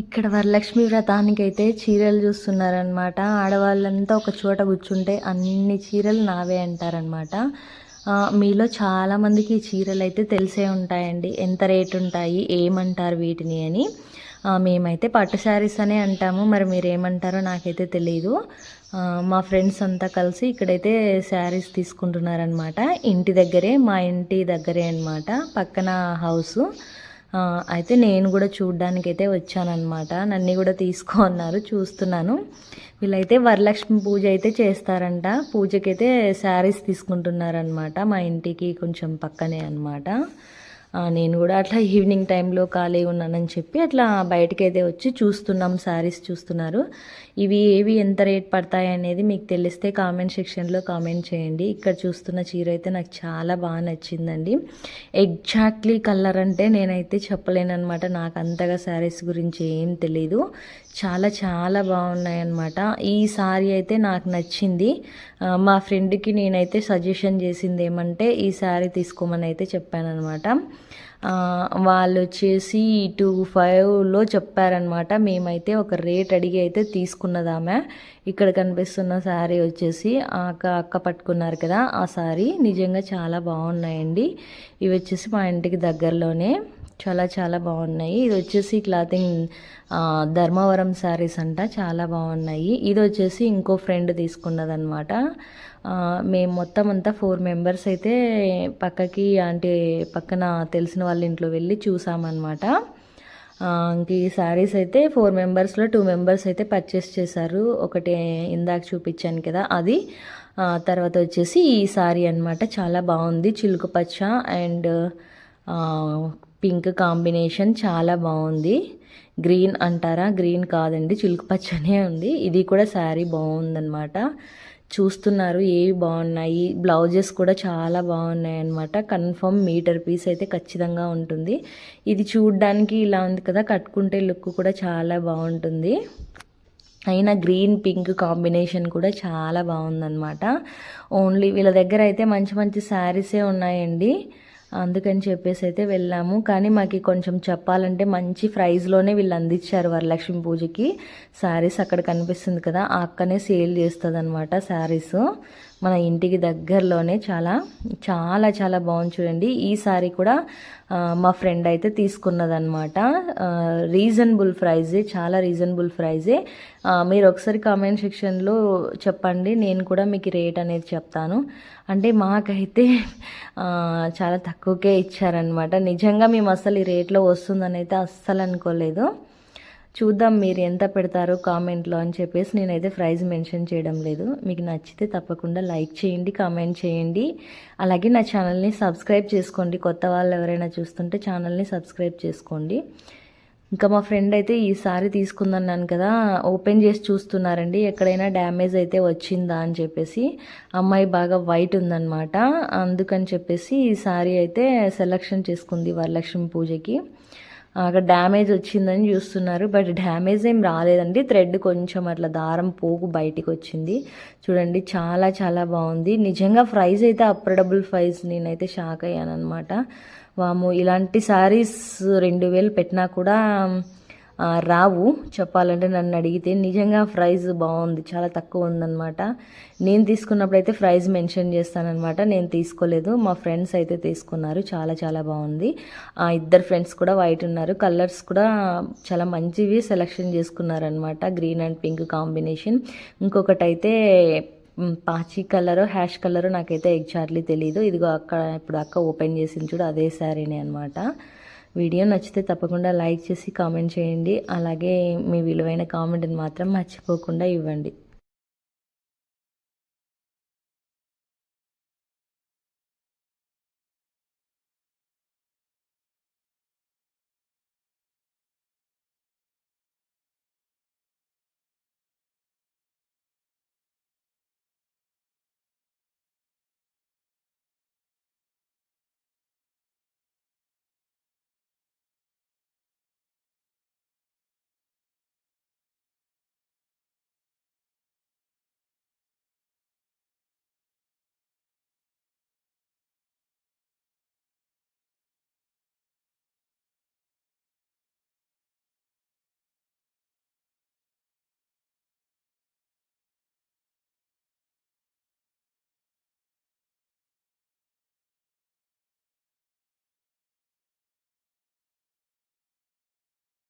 ఇక్కడ వరలక్ష్మి వ్రతానికి అయితే చీరలు చూస్తున్నారనమాట ఆడవాళ్ళంతా ఒక చోట కూర్చుంటే అన్ని చీరలు నావే అంటారనమాట మీలో చాలామందికి ఈ చీరలు అయితే తెలిసే ఉంటాయండి. ఎంత రేట్ ఉంటాయి ఏమంటారు వీటిని అని. మేమైతే పట్టు శారీస్ అనే అంటాము. మరి మీరు ఏమంటారో నాకైతే తెలియదు మా ఫ్రెండ్స్ అంతా కలిసి ఇక్కడైతే శారీస్ తీసుకుంటున్నారనమాట ఇంటి దగ్గరే మా ఇంటి దగ్గరే అనమాట పక్కన హౌసు. అయితే నేను కూడా చూడ్డానికి అయితే వచ్చానమాట నన్ను కూడా తీసుకో అన్నారు చూస్తున్నాను. వీళ్ళైతే వరలక్ష్మి పూజ అయితే చేస్తారంట. పూజకైతే శారీస్ తీసుకుంటున్నారనమాట మా ఇంటికి కొంచెం పక్కనే అనమాట నేను కూడా అట్లా ఈవినింగ్ టైంలో ఖాళీ ఉన్నానని చెప్పి అట్లా బయటకి అయితే వచ్చి చూస్తున్నాం శారీస్ చూస్తున్నారు. ఇవి ఏవి ఎంత రేట్ పడతాయి అనేది మీకు తెలిస్తే కామెంట్ సెక్షన్లో కామెంట్ చేయండి. ఇక్కడ చూస్తున్న చీర అయితే నాకు చాలా బాగా నచ్చిందండి. ఎగ్జాక్ట్లీ కలర్ అంటే నేనైతే చెప్పలేనమాట నాకు అంతగా శారీస్ గురించి ఏం తెలీదు. చాలా చాలా బాగున్నాయన్నమాట. ఈ సారీ అయితే నాకు నచ్చింది. మా ఫ్రెండ్కి నేనైతే సజెషన్ చేసింది ఏమంటే ఈ శారీ తీసుకోమని అయితే చెప్పాను అనమాట వాళ్ళు వచ్చేసి టూ ఫైవ్లో చెప్పారనమాట మేమైతే ఒక రేట్ అడిగి అయితే తీసుకున్నదామె ఇక్కడ కనిపిస్తున్న శారీ వచ్చేసి అక్క అక్క పట్టుకున్నారు కదా ఆ శారీ. నిజంగా చాలా బాగున్నాయండి. ఇవి వచ్చేసి మా ఇంటికి దగ్గరలోనే. చాలా చాలా బాగున్నాయి. ఇది వచ్చేసి క్లాతింగ్ ధర్మవరం శారీస్ అంట. చాలా బాగున్నాయి. ఇది వచ్చేసి ఇంకో ఫ్రెండ్ తీసుకున్నదనమాట మేము మొత్తం అంతా ఫోర్ మెంబర్స్ అయితే పక్కకి అంటే పక్కన తెలిసిన వాళ్ళ ఇంట్లో వెళ్ళి చూసామన్నమాట. ఆ, ఇంక ఈ శారీస్ అయితే ఫోర్ మెంబర్స్లో టూ మెంబర్స్ అయితే పర్చేస్ చేశారు. ఒకటి ఇందాక చూపించాను కదా అది. తర్వాత వచ్చేసి ఈ శారీ అన్నమాట. చాలా బాగుంది. చిలుక పచ్చ అండ్ పింక్ కాంబినేషన్ చాలా బాగుంది. గ్రీన్ అంటారా? గ్రీన్ కాదండి. చిలుకు పచ్చనే ఉంది. ఇది కూడా శారీ బాగుందన్నమాట. చూస్తున్నారు ఏవి బాగున్నాయి. బ్లౌజెస్ కూడా చాలా బాగున్నాయి అన్నమాట. కన్ఫర్మ్ మీటర్ పీస్ అయితే ఖచ్చితంగా ఉంటుంది. ఇది చూడ్డానికి ఇలా ఉంది కదా కట్టుకుంటే లుక్ కూడా చాలా బాగుంటుంది. అయినా గ్రీన్ పింక్ కాంబినేషన్ కూడా చాలా బాగుందన్నమాట. ఓన్లీ వీళ్ళ దగ్గర అయితే మంచి మంచి శారీసే ఉన్నాయండి. అందుకని చెప్పేసి అయితే వెళ్ళాము. కానీ మాకు కొంచెం చెప్పాలంటే మంచి ప్రైస్లోనే వీళ్ళు అందించారు వరలక్ష్మి పూజకి. శారీస్ అక్కడ కనిపిస్తుంది కదా ఆ అక్కనే సేల్ చేస్తుంది అనమాట శారీస్ మన ఇంటికి దగ్గరలోనే చాలా చాలా చాలా బాగుంది చూడండి. ఈ కూడా మా ఫ్రెండ్ అయితే తీసుకున్నదనమాట రీజనబుల్ ప్రైజే చాలా రీజనబుల్ ప్రైజే మీరు ఒకసారి కామెంట్ సెక్షన్లో చెప్పండి నేను కూడా మీకు రేట్ అనేది చెప్తాను. అంటే మాకైతే చాలా తక్కువకే ఇచ్చారనమాట నిజంగా మేము అసలు ఈ రేట్లో వస్తుందని అయితే అస్సలు అనుకోలేదు. చూద్దాం మీరు ఎంత పెడతారో కామెంట్లో అని చెప్పేసి నేనైతే ప్రైజ్ మెన్షన్ చేయడం లేదు. మీకు నచ్చితే తప్పకుండా లైక్ చేయండి కామెంట్ చేయండి. అలాగే నా ఛానల్ని సబ్స్క్రైబ్ చేసుకోండి. కొత్త వాళ్ళు ఎవరైనా చూస్తుంటే ఛానల్ని సబ్స్క్రైబ్ చేసుకోండి. ఇంకా మా ఫ్రెండ్ అయితే ఈసారి తీసుకుందన్నాను కదా ఓపెన్ చేసి చూస్తున్నారండి. ఎక్కడైనా డ్యామేజ్ అయితే వచ్చిందా అని చెప్పేసి అమ్మాయి బాగా వైట్ ఉందన్నమాట. అందుకని చెప్పేసి ఈ సారీ అయితే సెలక్షన్ చేసుకుంది వరలక్ష్మి పూజకి. అక్కడ డ్యామేజ్ వచ్చిందని చూస్తున్నారు. బట్ డ్యామేజ్ ఏం రాలేదండి. థ్రెడ్ కొంచెం అట్లా దారం పోగు బయటికి వచ్చింది. చూడండి చాలా చాలా బాగుంది. నిజంగా ప్రైస్ అయితే అప్రడబుల్ ప్రైస్ నేనైతే షాక్ అయ్యాను అనమాట వాము ఇలాంటి శారీస్ రెండు వేలు పెట్టినా కూడా రావు చెప్పాలంటే నన్ను అడిగితే నిజంగా ప్రైస్ బాగుంది చాలా తక్కువ ఉందన్నమాట. నేను తీసుకున్నప్పుడు అయితే ప్రైస్ మెన్షన్ చేస్తానన్నమాట. నేను తీసుకోలేదు. మా ఫ్రెండ్స్ అయితే తీసుకున్నారు. చాలా చాలా బాగుంది. ఇద్దరు ఫ్రెండ్స్ కూడా వైట్ ఉన్నారు. కలర్స్ కూడా చాలా మంచివి సెలెక్షన్ చేసుకున్నారనమాట గ్రీన్ అండ్ పింక్ కాంబినేషన్ ఇంకొకటి అయితే పాచి కలర్ హ్యాష్ కలర్ నాకైతే ఎగ్జాక్ట్లీ తెలియదు ఇదిగో అక్క ఇప్పుడు అక్క ఓపెన్ చేసింది చూడు అదే శారీనే అనమాట వీడియో నచ్చితే తప్పకుండా లైక్ చేసి కామెంట్ చేయండి. అలాగే మీ విలువైన కామెంట్ని మాత్రం మర్చిపోకుండా ఇవ్వండి.